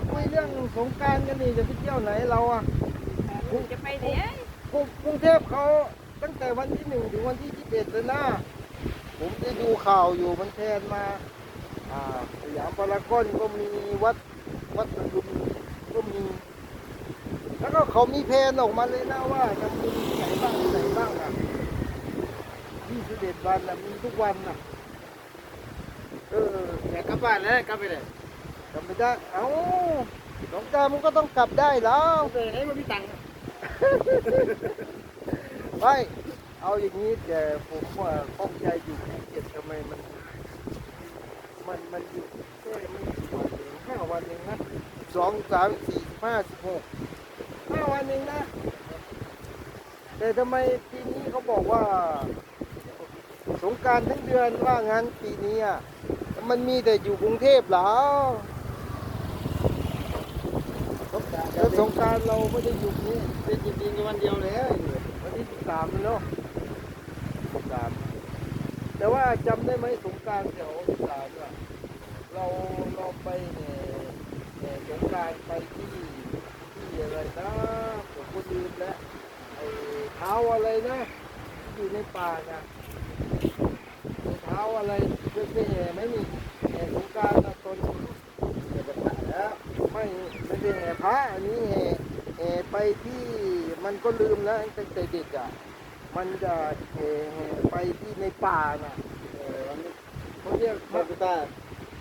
มาคุยเรื่องสงกรารกันนี่จะไปเที่ยวไหนเราอะจะไปเดี๋ยวกรุงกรุงเทพเขาตั้งแต่วันที่หนึ่งถึงวันที่ยี่สิบเอ็ดเลยนะผมได้ดูข่าวอยู่มันแทนมาอ่าสยามพารากอนก็มีวัดวัดประทุมก็มี แล้วก็เขามีเพลนออกมาเลยนะว่าจะมีที่ไหนบ้างที่ไหนบ้างอะยี่สิบเอ็ดวันอะมีทุกวันอะ เอออยากกลับบ้านแล้วกลับไปเลย จำไม่ได้ เอ้าสงกรารมันก็ต้องกลับได้แล้วเออไหนมันมีตังค์ไม่เอาอย่างนี้แต่ผมว่าข้องใจอยู่ภูเก็ตทำไมมัน มันมันอยู่แค่ไม่กี่วันเองห้าวันเองนะสองสามสี่ห้าสิบหกห้าวันเองนะ แต่ทำไมปีนี้เขาบอกว่า สงกรารทั้งเดือนว่างั้นปีนี้อะมันมีแต่อยู่กรุงเทพเหรอ แล้วสงการเราไม่ได้อยู่นี่เป็นจริงๆวันเดียวเลยวันที่สิบสามเนาะสิบสามแต่ว่าจำได้ไหมสงการแถวอีสานอะเราเราไปแห่แห่สงการไปที่ที่อะไรนะผมก็ลืมแล้วไอ้เท้าอะไรนะที่อยู่ในป่านะไอ้เท้าอะไรเคยไปแห่ไหมนี่แห่สงการตอน เดี๋ยวจะผ่านแล้ว ไม่ไม่ได้แห่พระอันนี้แห่แห่ไปที่มันก็ลืมแล้วตั้งแต่เด็กอะมันจะแห่แห่ไปที่ในป่าน่ะเขาเรียกบาว่าปุตา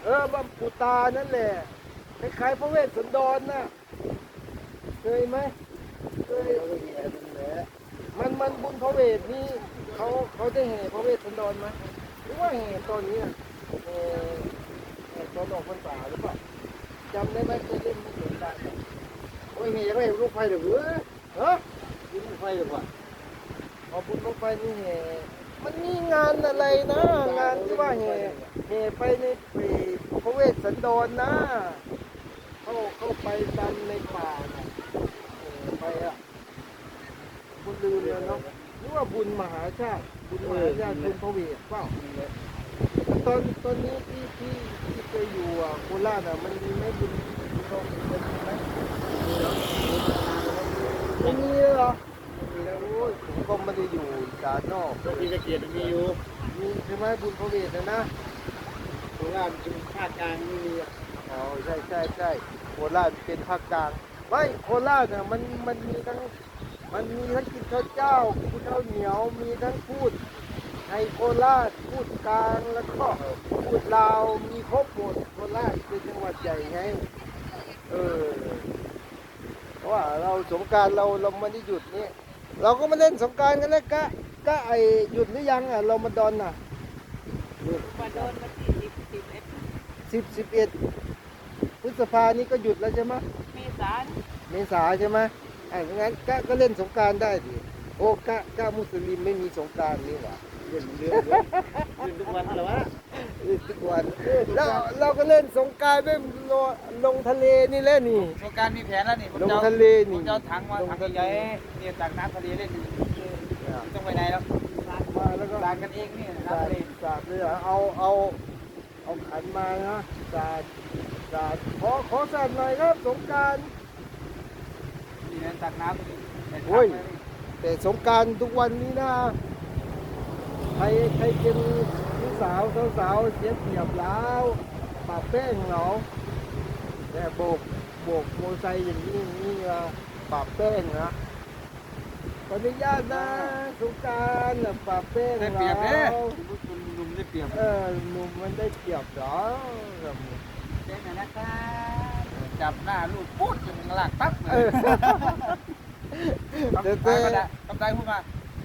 เออบัมปูตานั่นแหละคล้ายๆพระเวสสันดรน่ะเคยไหมเคยเราก็มีอะไรเป็นแหละมันมันบุญพระเวทนี่เขาเขาได้แห่พระเวสสันดรไหมหรือว่าแห่ตอนนี้แห่ตอนออกพรรษาหรือเปล่า จำได้ไหมเคยเล่นไม่เหมือนกันโอ้ยเฮียไม่เห็นลูกไฟเดี๋ยวเว้ยเฮ้ยยิงลูกไฟเดี๋ยวก่อนขอบคุณลงไปนี่แห่มันมีงานอะไรนะ งานที่ว่าแห่แห่ไปในปีพระเวสสันดรนะ เขาเข้าไปตามในป่าไปอะคุณลืมแล้วเนาะหรือว่าบุญมหาชาติ บุญมหาชาติบุญพระเวทเปล่า ตอนตอนนี้ที่ที่ที่เคยอยู่อะโคราชอะมันมีไหมบุญบุญพระเวทมันมีไหมไม่มีเหรอมีแล้วโอ้ยผมก็ไม่ได้อยู่อีสานนอกก็มีตะเกียบมีอยู่มีใช่ไหมบุญพระเวทนะนะโคราชจุดภาคกลางไม่มีอะอ๋อใช่ใช่ใช่โคราชเป็นภาคกลางไม่โคราชเนี่ยมันมันมีทั้งมันมีทั้งกินข้าวเจ้ากินข้าวเหนียวมีทั้งพูด ไทยโคราชพูดกลางแล้วก็พูดลาวมีครบหมดโคราชเป็นจังหวัดใหญ่ไงเออเพราะว่าเราสงกรารเราเราไม่ได้หยุดนี่เราก็มาเล่นสงกรารกันแล้วกะกะไอหยุดหรือยังอะเรามาดอนน่ะมาโดนมาที่สิบสิบเอ็ดสิบสิบเอ็ดพฤษภานี้ก็หยุดแล้วใช่ไหมเมษาเมษาใช่ไหมอะงั้นกะก็เล่นสงกรารได้ดิโอ้กะกะมุสลิมไม่มีสงกรารนี่หว่า เล่นเดือนเดือนเล่นทุกวันเหรอวะเล่นทุกวันแล้วเราก็เล่นสงกรารไปลงลงทะเลนี่แหละนี่โครงการมีแผนแล้วนี่ผมลงจะทะเลนี่มจะเอาถังมาลงถังทะเล ใหญ่ๆเนี่ยจากน้ำทะเลเล่นไม่ต้องไปไหนแล้วมาแล้วก็สาดกันเองนี่น้ำสาดทะเลสาดเลยเหรอเอาเอาเอาขันมานะสาดสาดขอขอสาดหน่อยครับสงกราร นี่นะจากน้ำโอ้ยแต่สงกรารทุกวันนี้นะ ใครใครเป็นผู้สาวสาวๆเสียเปรียบแล้วปาแป้งเหรอแต่โบกโบกโมอไซค์อย่างนี้อย่างนี้อะปาแป้งนะขออนุญาตนะสงกรารน่ะปาแป้งได้เหรเปรียบเด้อคุณลุงได้เปรียบเออหนุ่มมันได้เปรียบเหรอเจ๊หน่อยนะครับจับหน้าลูกปุ๊ดจนหลักปั๊บเลเอยอกำแต่ลังแต่กำลังกำลังพูดมา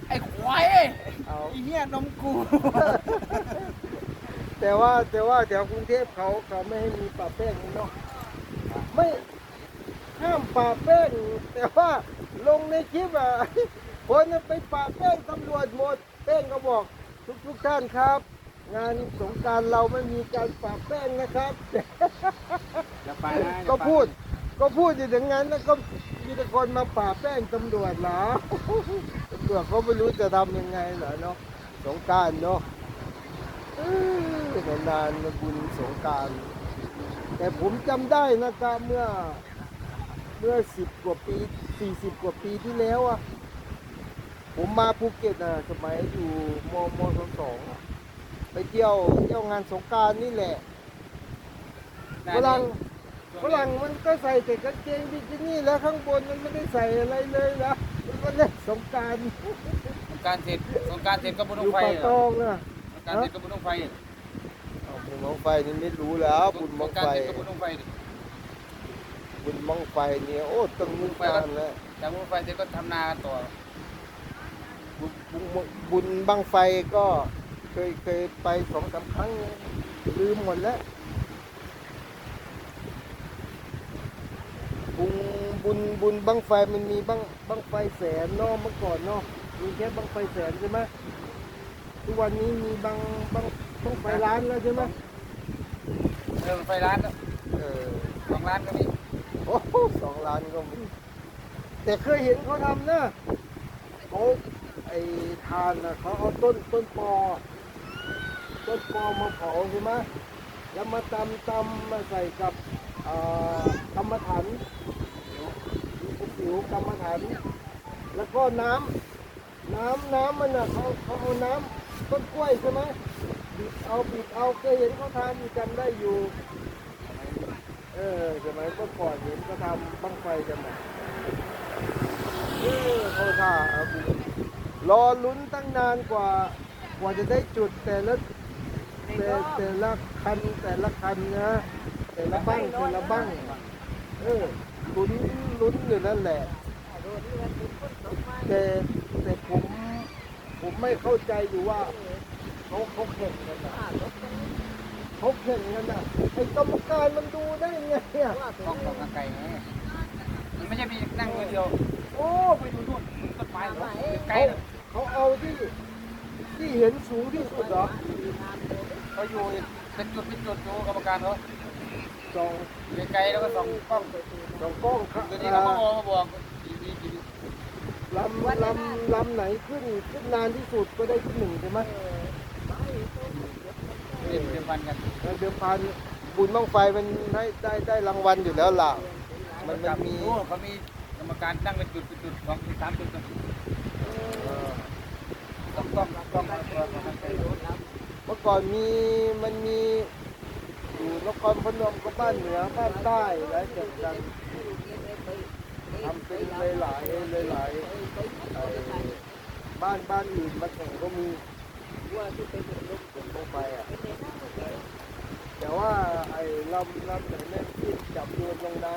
ไอ้ควายไอ้เอาเหี้ยนมกูแต่ว่าแต่ว่าแถวกรุงเทพเขาเขาไม่ให้มีปาแป้งนี่เนาะไม่ห้ามปาแป้งแต่ว่าลงในคลิปอะคนไปปาแป้งตำรวจหมดแป้งก็บอกทุกทุกๆท่านครับ งานสงกรารเราไม่มีการปาแป้งนะครับ อย่าไปนะก็พูด ก็พูดอยู่อย่างนั้นแล้วก็มีแต่คนมาป่าแป้งตำรวจเหรอตำรวจเขาไม่รู้จะทำยังไงเหรอเนาะสงการเนาะนานๆบุญสงการแต่ผมจำได้นะครับเมื่อเมื่อสิบกว่าปีสี่สิบกว่าปีที่แล้วอะผมมาภูเก็ตอะสมัยอยู่มมสองสองไปเที่ยวเที่ยวงานสงการนี่แหละฝรั่ง ฝรั่งมันก็ใส่แต่กางเกงบิกินี่แล้วข้างบนมันไม่ได้ใส่อะไรเลยนะมันก็เล่นสงกรารสงกรารเสร็จสงกรารเสร็จก็บุญอยู่ไฟปากตองนะ สงกรารเสร็จก็บุญไฟอ้าวบุญบังไฟนี่ไม่รู้แล้ว บุญบังสงกรารไฟ เสร็จก็บุญไฟ บุญบังไฟเนี่ยโอ้ต้องมีการแล้วจากบุญไฟเสร็จก็ทำนากันต่อบุญบุญบุญบังไฟก็เคยเคยไปสองสามครั้งลืมหมดแล้ว บุญบุญบุญบังไฟมันมีบังบังไฟแสนเนาะเมื่อก่อนเนาะมีแค่บังไฟแสนใช่ไหมทุกวันนี้มีบังบังบังไฟล้านแล้วใช่ไหมเออไฟร้านเออสองร้านก็มีโอ้โหสองล้านก็มีแต่เคยเห็นเขาทำนะเขาไอ้ทานนะเขาเอาต้นต้นปอ ต้นปอมาเผาใช่ไหมแล้วมาตำตำมาใส่กับเอ่อ กรรมฐานผิวกรรมฐานแล้วก็น้ำน้ำน้ำมันน่ะเขาเขาเอาน้ำต้นกล้วยใช่ไหมบิดเอาบิดเอาเคยเห็นเขาทำอยู่จำได้อยู่เออสมัยเมื่อก่อนเห็นก็ทำบังไฟกันนะเออเขาท่าครับรอลุ้นตั้งนานกว่ากว่าจะได้จุดแต่ละแต่แต่ละคันแต่ละคันนะ แต่ละบ้างแต่ละบ้างเออลุ้นลุ้นอยู่นั่นแหละ แต่แต่ผมผมไม่เข้าใจอยู่ว่าเขาเขาแข่งกันนะเขาแข่งกันนะไอ้กรรมการมันดูได้ไงอะต้องตอกไก่ไงมันไม่ใช่มีนั่งคนเดียวโอ้ไปดูนู่นต้นไม้เหรอไกลเขาเขาเอาที่ที่เห็นสูงที่สุดเหรอเขาอยู่เป็นจุดเป็นจุดดูกรรมการเขา สองไกลแล้วก็ส่องกล้องสองกล้องครับเดี๋ยวนี้เขามามองมาบอกกี่ปีกี่ปีลำลำลำไหนขึ้นขึ้นนานที่สุดก็ได้ที่หนึ่งใช่ไหมเรียนเรียนพันกันแล้วเดิมพันบุญบ้างไฟมันได้ได้ได้รางวัลอยู่แล้วล่ะ มันมันมีโอ้เขามีกรรมการตั้งเป็นจุดเป็นจุดสองจุดสามจุดกันเออต้องต้องต้องตัวกรรมการเมื่อก่อนมีมันมี อยู่นครพนมกับบ้านเหนือบ้านใต้หลายแข่งกันทำเป็นหลายหลายหลายๆบ้านบ้านอื่นมาแข่งก็มีผมลงไปอะแต่ว่าไอ้ลำลำไหนแม่นที่จับโยนลงน้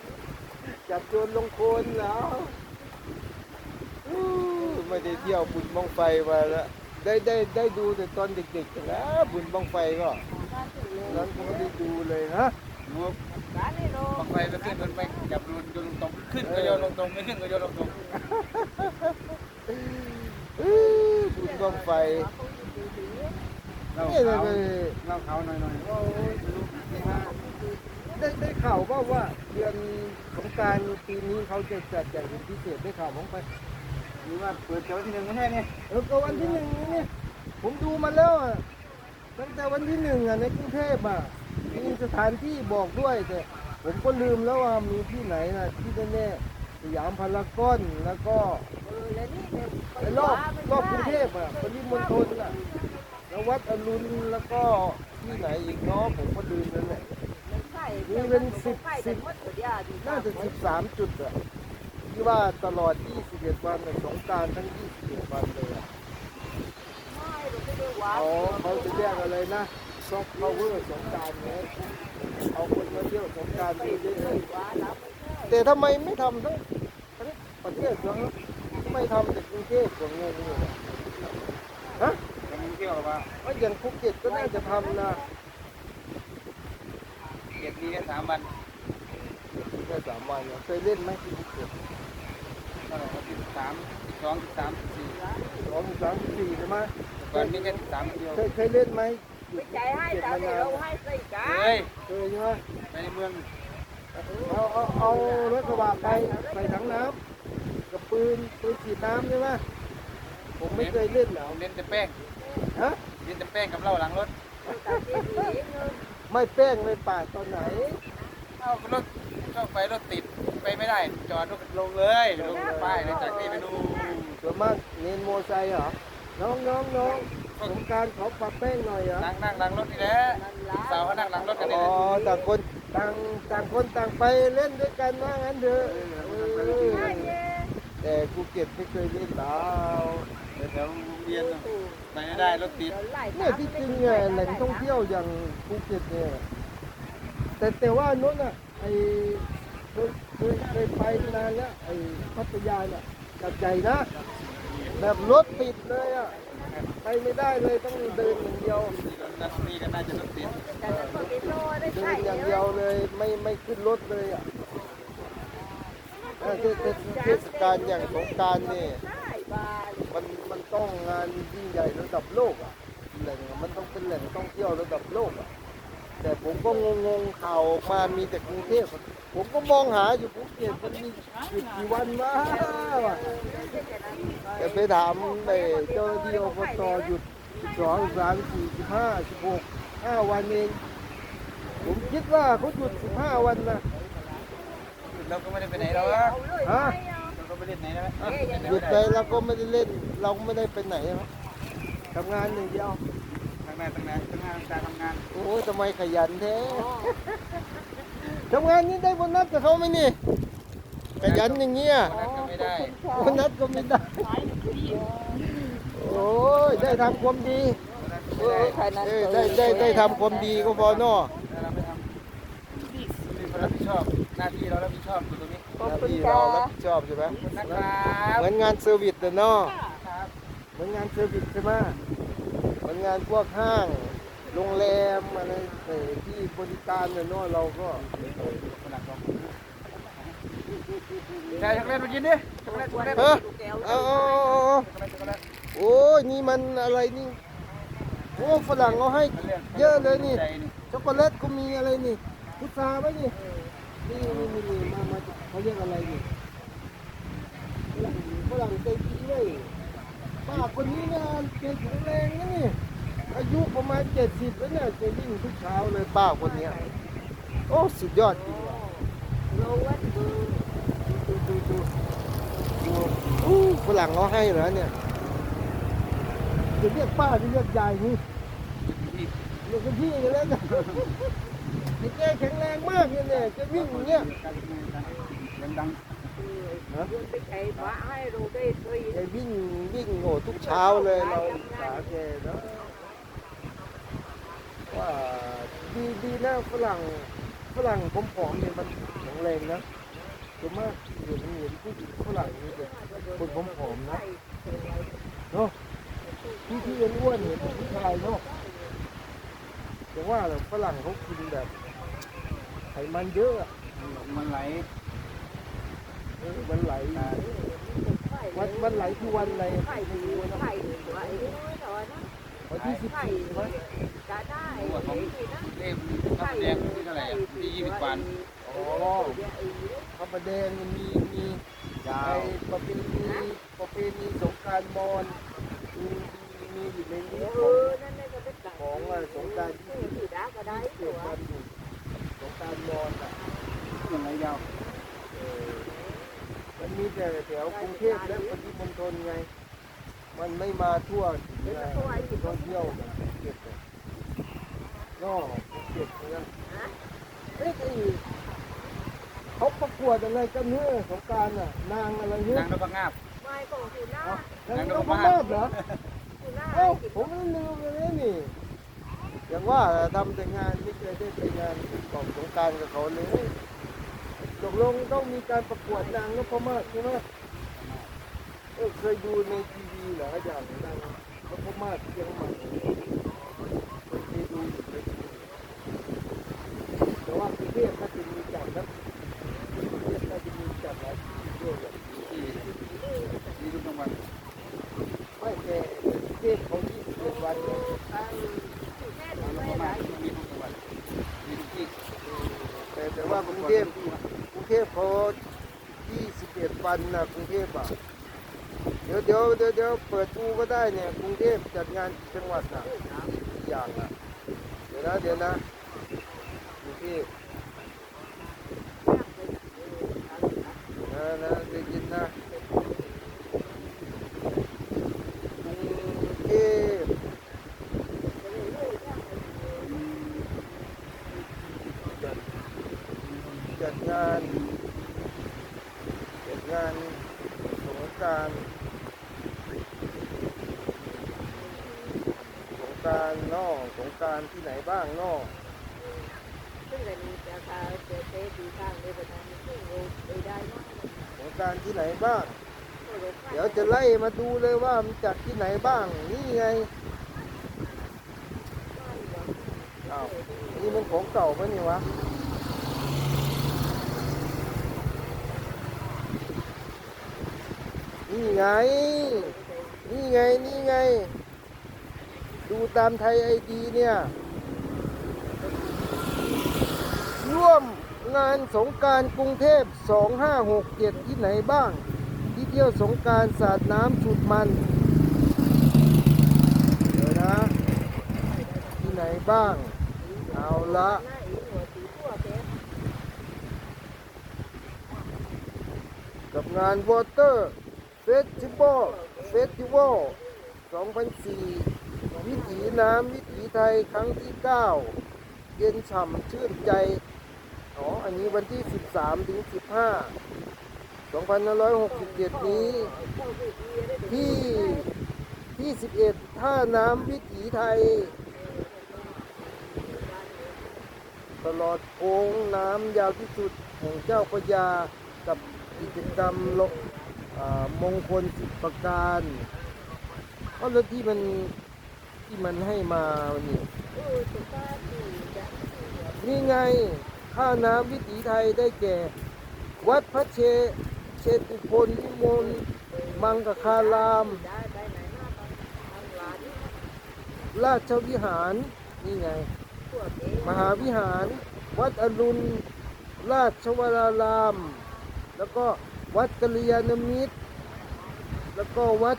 ำจับโยนลงโคลนแล้วไม่ได้เที่ยวบุญบ้องไฟมาแล้วได้ได้ได้ดูแต่ตอนเด็กๆนะบุญบ้องไฟก็ นั้นผมก็ได้ดูเลยนะงูบางไฟก็ขึ้นบนไปจับโยนโยนลงตรงขึ้นก็โยนลงตรงไม่ขึ้นก็โยนลงตรงอื้อบุญบ้องไฟเรานี่เลยเขาไปเราเขาหน่อยหน่อยโอ้ยได้ได้ข่าวว่าว่าเดือนสงกรารปีนี้เขาจะจัดอย่างพิเศษได้ข่าวของไปหรือว่าเปิดเจ้าที่หนึ่งไม่ใช่เนี่ยเออก็วันที่หนึ่งนี่เนี่ยผมดูมาแล้วอะ ตั้งแต่วันที่หนึ่งอะในกรุงเทพอะมีสถานที่บอกด้วยแต่ผมก็ลืมแล้วว่ามีที่ไหนนะที่แน่ๆสยามพารากอนแล้วก็ไอ้รอบรอบกรุงเทพอะปริมณฑลอะแล้ววัดอรุณแล้วก็ที่ไหนอีกเนาะผมก็ลืมแล้วแหละนี่เป็นสิบสิบน่าจะสิบสามจุดอะที่ว่าตลอด 21 วันน่ะสงกรารทั้ง 21 วันเลยอะ เขาเขาจะแยกอะไรนะซอฟต์พาวเวอร์สงกรารเนี่ยเอาคนมาเที่ยวสงกรารเยอะๆแต่ทำไมไม่ทำทั้งทั้งประเทศเหรอไม่ทำแต่กรุงเทพก็งงอยู่นะฮะจะมีเที่ยวว่าว่าอย่างภูเก็ตก็น่าจะทำนะเก็บดีแค่สามวันแค่สามวันเนี่ยเคยเล่นไหมที่ภูเก็ตเท่าไหร่วันที่สิบสามสิบสองสิบสามสิบสี่สองสามสี่ใช่ไหม ก่อนมีแค่สิบสามวันเดียวเคยเคยเล่นไหมอยู่ไม่ใจให้ภูเก็ตสาวมาเดี๋ยนาวเรานให้ใส่กัเฮ้นยเคยใช่ไหมไปในเมืองเอาเอาเอารถกระบะไปใส่ถังน้ำกับปืนปืนฉีดน้ำใช่ไหมผมไม่เคยเล่นเหรอเล่นแต่แป้งฮะเล่นแต่แป้งกับเหล้าหลังรถเไม่แป้งไม่ปาดตอนไหนเอารถชอบไปรถติดไปไม่ได้ จอดรถลงเลยลงป้ายเลยจากนี่ไปดูส่วนมากเน้นโมอไซค์เหรอ น้องน้องน้องสงกรารขอปรับแป้งหน่อยเหรอนั่งนั่งหลังรถนี่แหละสาวเขานั่งหลังรถกันนี่อ๋อแหละต่างคนต่างต่างคนต่างไปเล่นด้วยกันว่างั้นเถอะเออแต่ภูเก็ตไม่เคยเล่นดาวแถวโรงเรียนน่ะไปไม่ได้รถติดเนี่ยที่จริงเนี่ยแหล่งท่องเที่ยวอย่างภูเก็ตเนี่ยแต่แต่ว่านู้นอะไอเคยเคยเคยไปนานแล้วไอพัทยาเนี่ยจัดใจนะ แบบรถติดเลยอะ ไปไม่ได้เลยต้องเดินอย่างเดียวนัดนี่ก็น่าจะรถติดเดินอย่างเดียวเลยไม่ไม่ขึ้นรถเลยอะเออเทศเทศเทศกาลอย่างสงกรารนี่มันมันต้องงานยิ่งใหญ่ระดับโลกอะแหล่งมันต้องเป็นแหล่งท่องเที่ยวระดับโลกอะ แต่ผมก็งงงข่าวมามีแต่กรุงเทพผมก็มองหาอยู่ภูเก็ตมันมีหยุดกี่วันวะแต่ไปถามไอ้เจ้าหน้าที่อบตหยุดสองสามสี่สิบห้าสิบหกห้าวันเอง ผมคิดว่าเขาหยุดสิบห้าวันนะเราก็ไม่ได้ไปไหนหรอกฮะเราก็ไม่ได้ไหนนะหยุดไปเราก็ไม่ได้เล่น เราก็ไม่ได้ไปไหนครับทำงานอย่างเดียว ทางหน้าทางหน้าทางหน้าทางทำงานโอ้ยทำไมขยันแท้ทำงานนี้ได้โบนัสกับเขาไหมนี่ขยันอย่างเงี้ยนั้นก็ไม่ได้โบนัสก็ไม่ได้โอ้ยได้ทำความดีเออเออได้ได้ได้ทำความดีก็พอเนอะถ้าเราไม่ทำนี่คนรับผิดชอบหน้าที่เรารับผิดชอบอยู่ตรงนี้หน้าที่เรารับผิดชอบใช่ไหมนะครับเหมือนงานเซอร์วิสเนาะครับเหมือนงานเซอร์วิสใช่ไหม นงานพวกห้าง โรงแรมอะไรเอ่อที่บริการเนี่ยเนาะเราก็คนหลังก็ใช่ช็อกโกแลตมากินดิช็อกโกแลตช็อกโกแลตเออเอาเอาเอาโอ้ยนี่มันอะไรนี่โอ้ฝรั่งเอาให้เยอะเลยนี่ช็อกโกแลตก็มีอะไรนี่พุทราไหมนี่นี่นี่นี่มามาเขาเรียกอะไรนี่ฝรั่งฝรั่งใจดีเลย ป้าคนนี้นี่ยแกแข็งแรงนะนี่ อายุประมาณเจ็ดสิบแล้วเนี่ยแกวิ่งทุกเช้าเลยป้าคนเนี้ยโอ้สุดยอดจริงว่ะดูดูดูดูอู้ฝรั่งเขาให้เหรอเนี่ยจะเรียกป้าจะเรียกยายนี่เรียกกันพี่กันแล้วนะไอ้แกแข็งแรงมากเนี่ยเนี่ยจะวิ่งอย่างเงี้ยดัง ฮะไปวยแกวิ่งวิ่งโอ้ทุกเช้าเลยเราอิจฉาแกเนะว่าดีดีนะฝรั่งฝรั่งผอมๆเนี่ยมันแข็งแรงนะส่วนมากเห็นเห็นผู้หญิงฝรั่งนี่เป็นคนผอมๆนะเนาะที่ที่อ้วนเห็นผู้ชายเนาะแต่ว่าฝรั่งเขากินแบบไขมันเยอะมันไหล มันไหลวันมันไหลที่วันอะไรไข่ดีไข่ดีไข่ดีแต่ว่านะวันที่สิบสี่ใช่ไหมจะได้ของเทพข้าวแดงที่เท่าไหร่อะที่ยี่สิบวันอ๋อพระประแดงมันมีมีไอ้ประเพณีประเพณีสงกรารมอญมีมีอยู่ในนี้ของอนั่นเลยก็เป็นของอะสงการที่สีดาก็ได้เกิดกันอยู่สงการมอญอะยังไงยาว มันมีแต่แถวกรุงเทพและปริมณฑลไง มันไม่มาทั่วถึงไงท่องเที่ยวแบบภูเก็ตเนี่ยก็ภูเก็ตเนี่ยเอ๊ะไอ้เขาประกวดอะไรกันเนี่ยสงกรารอะ นางอะไรเนี่ยนางนพงาบไม่ของสีหน้านางนางนนพพมามาศศเหรอสีหน้าเอ้าผมไม่ลืมเลยนี่อย่างว่าทำแต่งานไม่เคยได้ไปงานกองสงกรารกับเขาเลย ตกลงต้องมีการประกวดนางนพมาศใช่ไหมเออเคยดูในทีวีเหรออย่างนางนพมาศเชียงใหม่เคยดูอยู่ในทีวีแต่ว่ากรุงเทพก็จะมีจัดนะกรุงเทพก็จะมีจัดหลายที่ด้วยอะที่ที่ทุกจังหวัดไม่แต่กรุงเทพเขายี่สิบเอ็ดวันเนี่ยนางนพมาศมีทุกจังหวัดมีทุกที่แต่แต่ว่ากรุงเทพ รุงเทพเขา21วันนะกรุงเทพอะเดี๋ยวเดี๋ยวเดี๋ยวเดี๋ยวเปิดดูก็ได้เนี่ยกรุงเทพจัดงานจังหวัดน่ะอย่างอะเดี๋ยวนะเดี๋ยวนะพี่นะนะได้ยินนะกรุงเทพจัดจัดงานจัดงานสงกรารสงกรารนอกสงกรารที่ไหนบ้างนอก ซึ่งแต่นี้จะพาเจอเทดีข้างในประธานซึ่งโอ้ไปได้มาก สงกรารที่ไหนบ้าง เดี๋ยวจะไล่มาดูเลยว่ามันจัดที่ไหนบ้าง นี่ไงอ้าวนี่มันของเก่าปะเนี่ยวะนี่ไง นี่ไง นี่ไง ดูตามไทยไอดีเนี่ย ร่วม งานสงการกรุงเทพ 2567 ที่ไหนบ้าง ที่เที่ยวสงการสาดน้ำสุดมัน เดี๋ยวนะ ที่ไหนบ้าง เอาละหน้าอีหัวตีตัวแกกับงาน Water Festival Festival 2004 วิถีน้ำวิถีไทยครั้งที่ 9 เย็นฉ่ำชื่นใจ อ๋อ อันนี้วันที่ 13 ถึง 15 2567 นี้ ที่ที่ 11 ท่าน้ำวิถีไทย ตลอดโค้งน้ำยาวที่สุดแห่งเจ้าพระยากับกิจกรรมลกมงคลสิบประการก็แล้วที่มันที่มันให้มาวันนี้เออสุภาพดีจะนี่ไง ท่าน้ำวิถีไทยได้แก่ วัดพระเชเชตุพนวิมลมังกคาราม ราชวิหาร นี่ไง มหาวิหาร วัดอรุณ ราชวราราม แล้วก็วัดกัลยาณมิตร แล้วก็วัด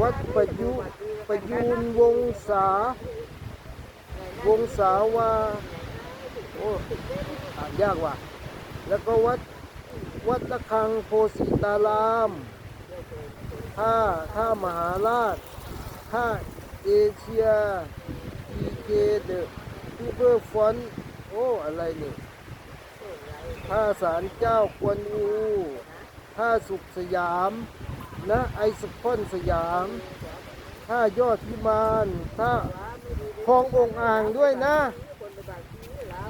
วัดประยุประยูนวงศาวงศาวา โอ้อ่านยากว่ะ แล้วก็วัดวัดละคังโพสิตารามท่าท่ามหาราชท่าเอเชียอีเกเดทูเบอร์ฟอนโอ้อะไรเนี่ยท่าสารเจ้ากวนอูท่าสุขสยามนะไอสคอนสยามท่ายอดพิมานท่าคลององอ่างด้วยนะ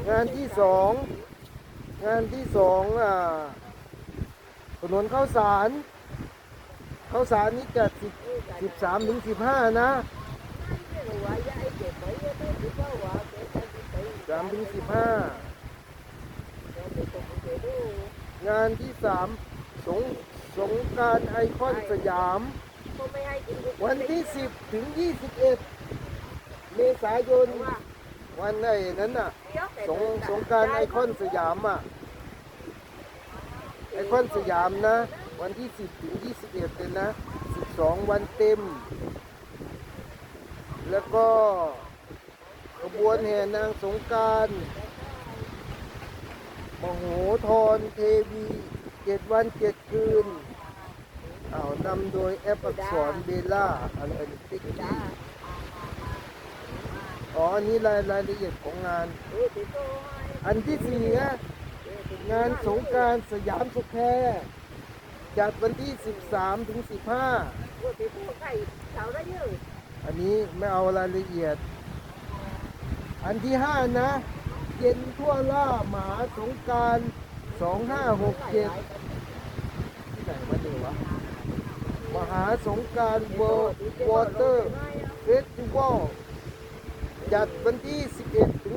งานที่สองงานที่สองอ่าถนนข้าวสารข้าวสารนี้จัดสิบสิบสามถึงสิบห้านะสามถึงสิบห้างานที่สามสงสงการไอคอนสยาม วันที่สิบถึงยี่สิบเอ็ดเมษายนวันไอ้นั้นน่ะ สงสงการไอคอนสยามอะไอคอนสยามนะ วันที่ 10 ถึง 21เลยนะ 12 วันเต็ม แล้วก็ขบวนแห่นางสงการมโหธรเทวีเจ็ดวันเจ็ดคืนอ้าวนำโดยแอปอักษรเบลล่าอะไรติ๊กจ้ อ๋อ อันนี้รายรายละเอียดของงาน อันที่สี่นะงานสงการสยามสแควร์จัดวันที่ 13 ถึง 15เออติดตัวไข่เสาได้เยอะอันนี้ไม่เอารายละเอียด อันที่ 5 นะ เย็นทั่วล่าหมาสงกราร 2567 ที่ไหนมาดูวะ มหาสงการเวิร์วอเตอร์เฟสติวัล จัดวันที่ 11 ถึง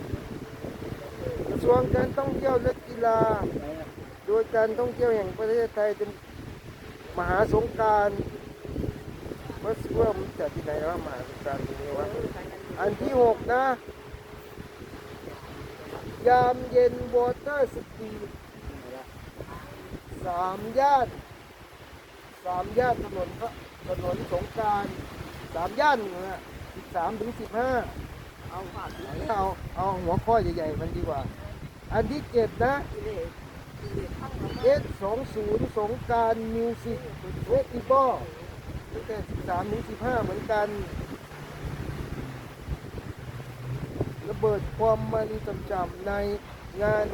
15 กระทรวงการท่องเที่ยวและกีฬา โดยการท่องเที่ยวแห่งประเทศไทยเป็นมหาสงกรารว่าเริ่มจัดที่ไหนวะมหาสงการตรงนี้วะอันที่หกนะ ยามเย็นวอเตอร์สกีสามย่านสามย่านถนนพระถนนสงการสามย่านนะ สิบสามถึงสิบห้าเอาฝากเอาเอาหัวข้อใหญ่ๆมันดีกว่า อันที่เจ็ดนะเลสสข้างหลัง S 2 0สงการมิวสิกเฟสติวัลตั้งแต่13ถึง15เหมือนกันระเบิดความมันจำๆในงาน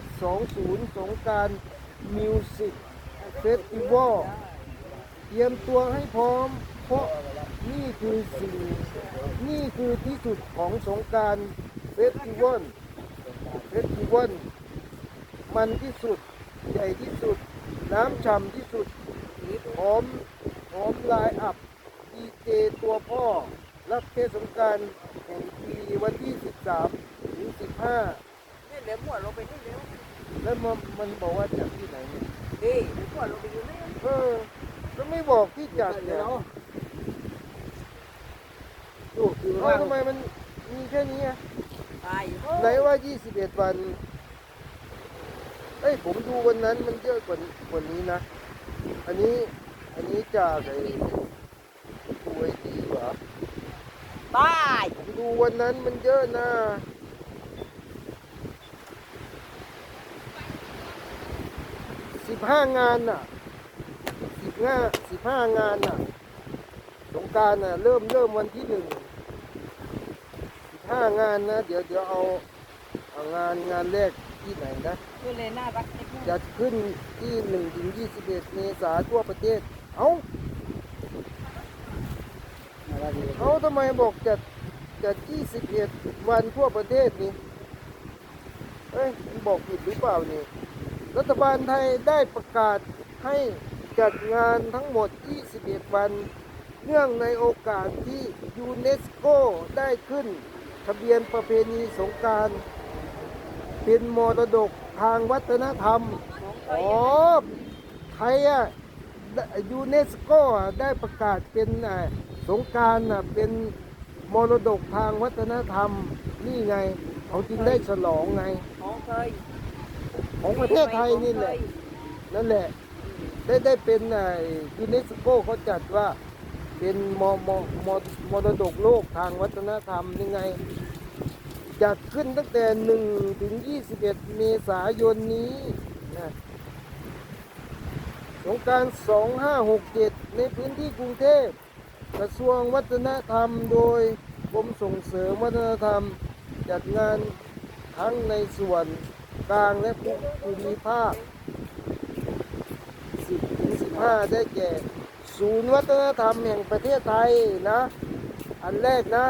S 2 0 สงการมิวสิกเฟสติวัลเตรียมตัวให้พร้อมเพราะ นี่คือสิ่งนี่คือที่สุดของสงกรารเฟสติวัลเฟสติวัลมันที่สุด ใหญ่ที่สุด น้ำฉ่ำที่สุดหอมหอมลายอับดีเจตัวพ่อ รับเทศสงกรารแห่งปีวันที่ 13 ถึง 15นี่เหลวหมวดลงไปนี่เร็วแล้วมันมันบอกว่าจัดที่ไหนเนี่ยดีเหลวหมวดลงไปอยู่นี่เออแล้วไม่บอกที่จัดเนี่ย ลูกคือเอ้าทำไมมันมีแค่นี้อะตายอยู่ไหนว่า 21 วันเอ้ยผมดูวันนั้นมันเยอะกว่ากว่านี้นะ อันนี้อันนี้จากไอ้ตัวไอดีเหรอตายผมดูวันนั้นมันเยอะนะสิบห้างานน่ะสิบห้าสิบห้างานน่ะสงกรารน่ะ เริ่มเริ่มวันที่หนึ่งสิบ ห้างานนะ เดี๋ยวเดี๋ยวเอาเอางานงานแรกที่ไหนนะคือเลยน่ารักนิดนึงจะขึ้นที่หนึ่งถึงยี่สิบเอ็ดเมษาทั่วประเทศ เอ้าเขาทำไมบอกจัดจัด21วันทั่วประเทศนี่เอ้ยมันบอกผิดหรือเปล่านี่ รัฐบาลไทยได้ประกาศให้จัดงานทั้งหมด 21 วัน เนื่องในโอกาสที่ยูเนสโกได้ขึ้น ทะเบียนประเพณีสงกรารเป็นมรดกทางวัฒนธรรมอ๋อไทยอะยูเนสโกได้ประกาศเป็นอะสงกรารน่ะเป็นมรดกทางวัฒนธรรม นี่ไงเขาจึงได้ฉลองไง ของเคยของประเทศไทยนี่แหละ นั่นแหละ ได้ได้เป็นอะยูเนสโกเขาจัดว่า เป็นมมมมรดกโลกทางวัฒนธรรมนี่ไงจัดขึ้นตั้งแต่ 1 ถึง 21 เมษายนนี้นะสงการ 2567 ในพื้นที่กรุงเทพ กระทรวงวัฒนธรรมโดยกรมส่งเสริมวัฒนธรรม จัดงานทั้งในส่วนกลางและภูมิภาค 10-15 ได้แก่ ศูนย์วัฒนธรรมแห่งประเทศไทยนะ อันแรกนะ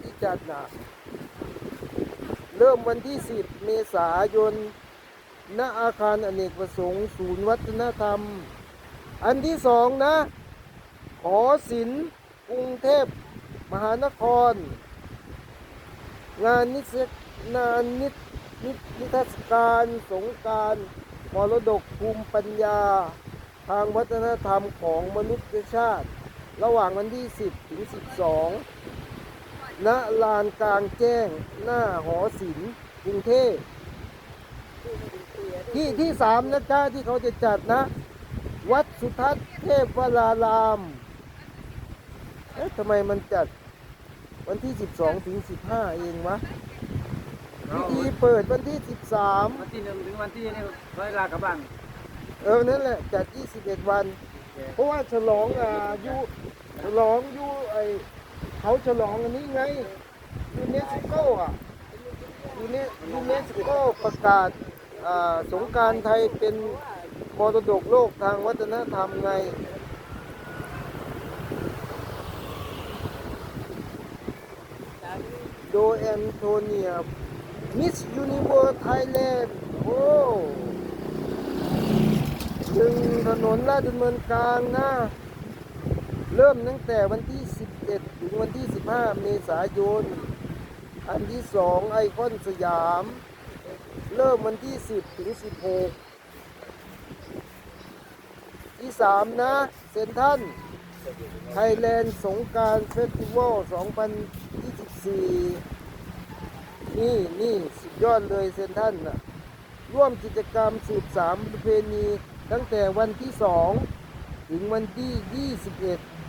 ที่จัดนะเริ่มวันที่ 10 เมษายน ณ อาคารอเนกประสงค์ ศูนย์วัฒนธรรม อันที่สองนะหอศิลป์กรุงเทพมหานคร งานนิทรงานนิทนิทรรศการสงการมรดกภูมิปัญญา ทางวัฒนธรรมของมนุษยชาติ ระหว่างวันที่ 10 ถึง 12 ณ ลานกลางแจ้ง หน้าหอศิลป์กรุงเทพ ที่ที่สามนะจ๊ะที่เขาจะจัดนะ วัดสุทัศน์เทพวราราม เอ๊ะทำไมมันจัดวันที่ 12 ถึง 15 เองวะพิธีเปิดวันที่ 13 วันที่หนึ่งถึงวันที่นี่ร้อยลากลับบ้าน เออนั่นแหละจัด21 วัน เพราะว่าฉลองอ่ายูฉลองยูไอเขาฉลองอันนี้ไงยูเนสโกอะยูเนยูเนสโกประกาศอ่าสงกรารไทยเป็นมรดกโลกทางวัฒนธรรมไงโดยแอนโทเนียมิสยูนิเวอร์ไทยแลนด์โอ้ ถึงถนนลาดดำเนินกลางนะ เริ่มตั้งแต่วันที่ 11 ถึงวันที่ 15 เมษายน อันที่ 2 ไอคอนสยาม เริ่มวันที่ 10 ถึง 16 ที่ 3 นะ เซนทันไทยแลนด์สงการเฟสติวัล 2024 นี่นี่สุดยอดเลยเซนทันนะร่วมกิจกรรมสืบสามประเพณี ตั้งแต่วันที่ 2 ถึงวันที่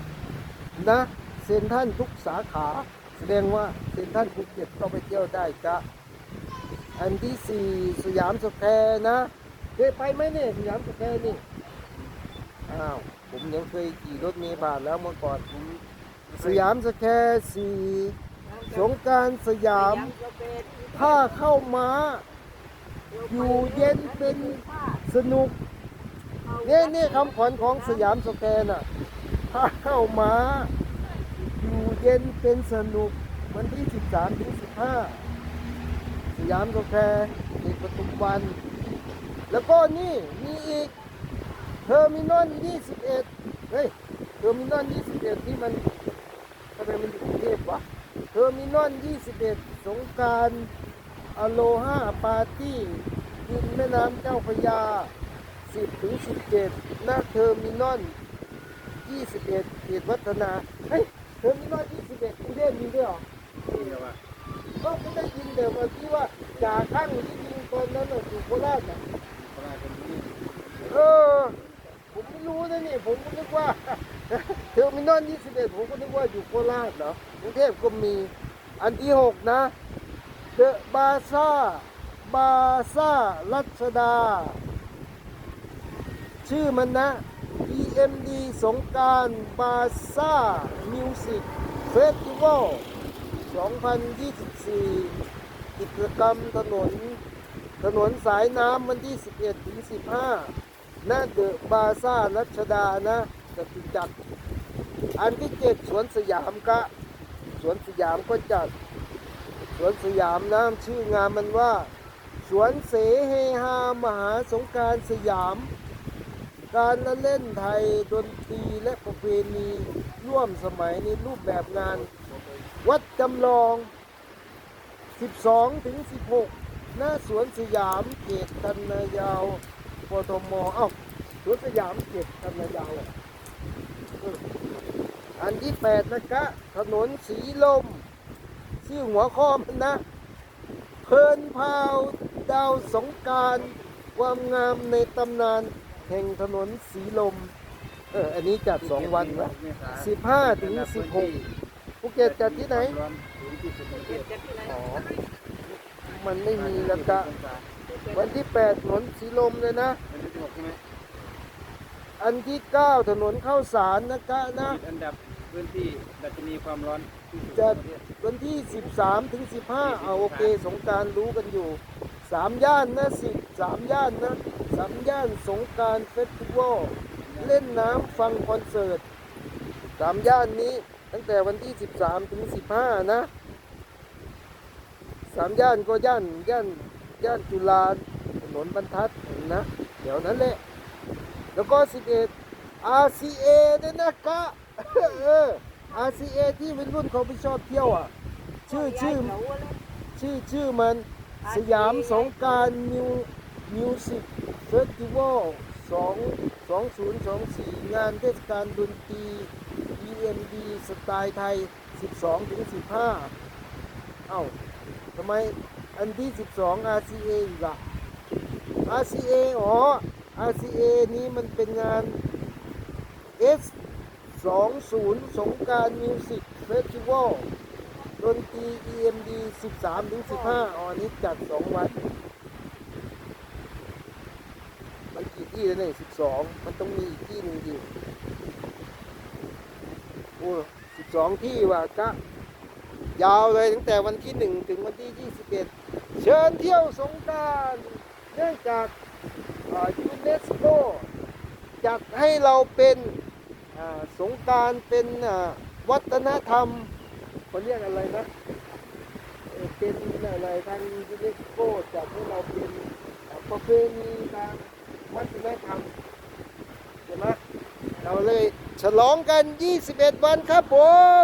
21 นะเซ็นทรันทุกสาขา แสดงว่าเซ็นทรัลภูเก็ตก็ไปเที่ยวได้จ้ะอันที่สี่สยามสแควร์นะเคยไปไหมเนี่ยสยามสแควร์นี่อ้าวผมยังเคยขี่รถเมล์ผ่านแล้วเมื่อก่อนสยามสแควร์สี่สงการสยามถ้าเข้ามาอยู่เย็นเป็นสนุก นี่ยเนี่ยคำขวัญของสยามสแควร์น่ะถ้าเข้ามา อยู่เย็นเป็นสนุก วันที่ 13ถึง15 สยามสแควร์เอกปทุมวัน แล้วก็นี่มีอีกเทอร์มินอล21 เฮ้ยเทอร์มินอล21 ที่มันทำไมมันอยู่กรุงเทพวะเทอร์มินอล21 สงการอโลฮาปาร์ตี้กินแม่น้ำเจ้าพระยา 10 ถึง 17 หน้าเทอร์มินอล 21เขตวัฒนา เฮ้ย เทอร์มินอล 21กรุงเทพมีด้วยเหรอนี่เหรอวะก็ไม่ได้ยินแต่ว่าที่ว่าจ่าข้างที่ยิงตอนนั้นน่ะอยู่โคราชน่ะโคราชเป็นที่เออ ผมไม่รู้นะนี่ ผมก็นึกว่า เทอร์มินอล 21 ผมก็นึกว่าอยู่โคราชเหรอกรุงเทพก็มี อันที่ 6 นะเดอะบาซ่าบาซ่ารัชดา ชื่อมันนะ EMD สงการบาซ่ามิวสิกเฟสติวัล2024 กิจกรรมถนน ถนนสายน้ำวันที่ 11ถึง15ณเดอะบาซ่ารัชดานะจตุจักรอันที่7สวนสยามกะ สวนสยามก็จัด สวนสยามน้ำชื่องานมันว่า สวนเสเฮฮามหาสงการสยาม การละเล่นไทยดนตรีและประเพณีร่วมสมัยในรูปแบบงาน วัดจำลอง 12 ถึง 16 หน้าสวนสยามเขตกันนายาวปทมเอ้าสวนสยามเขตกันนายาว อันที่ 8 นะกะถนนสีลม ชื่อหัวข้อมันนะ เพลินพาวดาวสงการความงามในตำนาน แห่งถนนสีลม เออ อันนี้จัด2วันวะ15ถึง16ภูเก็ตจัดที่ไหนร้อนสูงที่สุดในประเทศอ๋อ มันไม่มีละกะ วันที่8ถนนสีลมเลยนะเป็นที่หกใช่ไหมอันที่9ถนนเข้าสารนะกะนะติดอันดับพื้นที่ดัชนีความร้อนที่สุดในจะประเทศวันที่ 13 ถึง 15 เอาโอเค สงกรารรู้กันอยู่ 3ย่านนะสิสามย่านนะสามย่านสงการเฟสติวัลเล่นน้ำฟังคอนเสิร์ตสามย่านนี้ตั้งแต่วันที่ 13 ถึง 15 นะสามย่านก็ย่านย่านย่านจุฬาถนนบรรทัดนะเดี๋ยวนั้นแหละแล้วก็ 11 RCA ด้วยนะคะเออ RCA ที่เป็นรุ่นเขาไปชอบเที่ยวอะ ชื่อชื่อชื่อชื่อมัน สยามสงการมิวมิวสิกเฟสติวัล2 2024 งานเทศกาลดนตรี EMD สไตล์ไทย 12ถึง15 เอ้าทำไมอันที่ 12 RCA อีกอะ RCA อ๋อ RCA นี้มันเป็นงาน S 20 สงการมิวสิกเฟสติวัล ดนตรี EMD 13ถึง15อออนนี้จัด 2 วัน มันกี่ที่แล้วเนี่ย12 มันต้องมีอีกที่หนึ่งดิโอ้12 ที่ว่ะกะยาวเลยตั้งแต่วันที่ 1 ถึงวันที่ 21 เชิญเที่ยวสงการเนื่องจากยูเนสโกจัดให้เราเป็นสงการเป็นวัฒนธรรม เขาเรียกอะไรนะเป็นอะไรทางยูเนสโกจัดให้เราเป็นประเพณีทางวัฒนธรรมใช่ไหมเราเลยฉลองกัน 21 วันครับผม